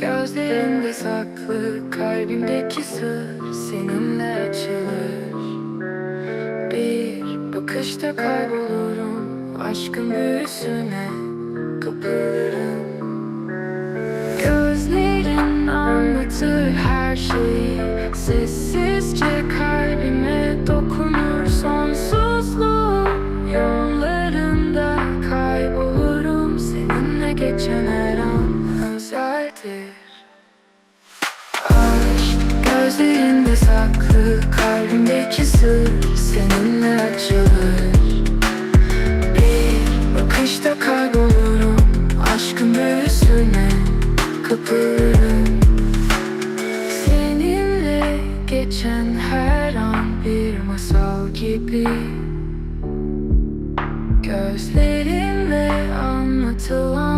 Gözlerinde saklı kalbimdeki sır seninle açılır. Bir bakışta kaybolurum aşkın büyüsüne kapılırım. Gözlerin anlatır her şeyi Sessizce kalbime dokunur. Sonsuzluğun yollarında kaybolurum Seninle geçen her an özeldir Aşk gözlerinde saklı Kalbimdeki sır seninle açılır. Bir bakışta kaybolurum Aşkın büyüsüne kapılırım. Seninle geçen her an bir masal gibi. Gözlerimle anlatılan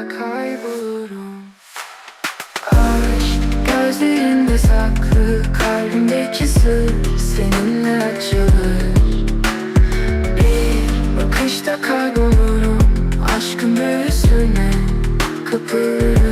Yoksa kaybolurum. Aşk gözlerinde saklı Kalbimdeki sır seninle açılır. Bir bakışta kaybolurum Aşkın büyüsüne kapılırım.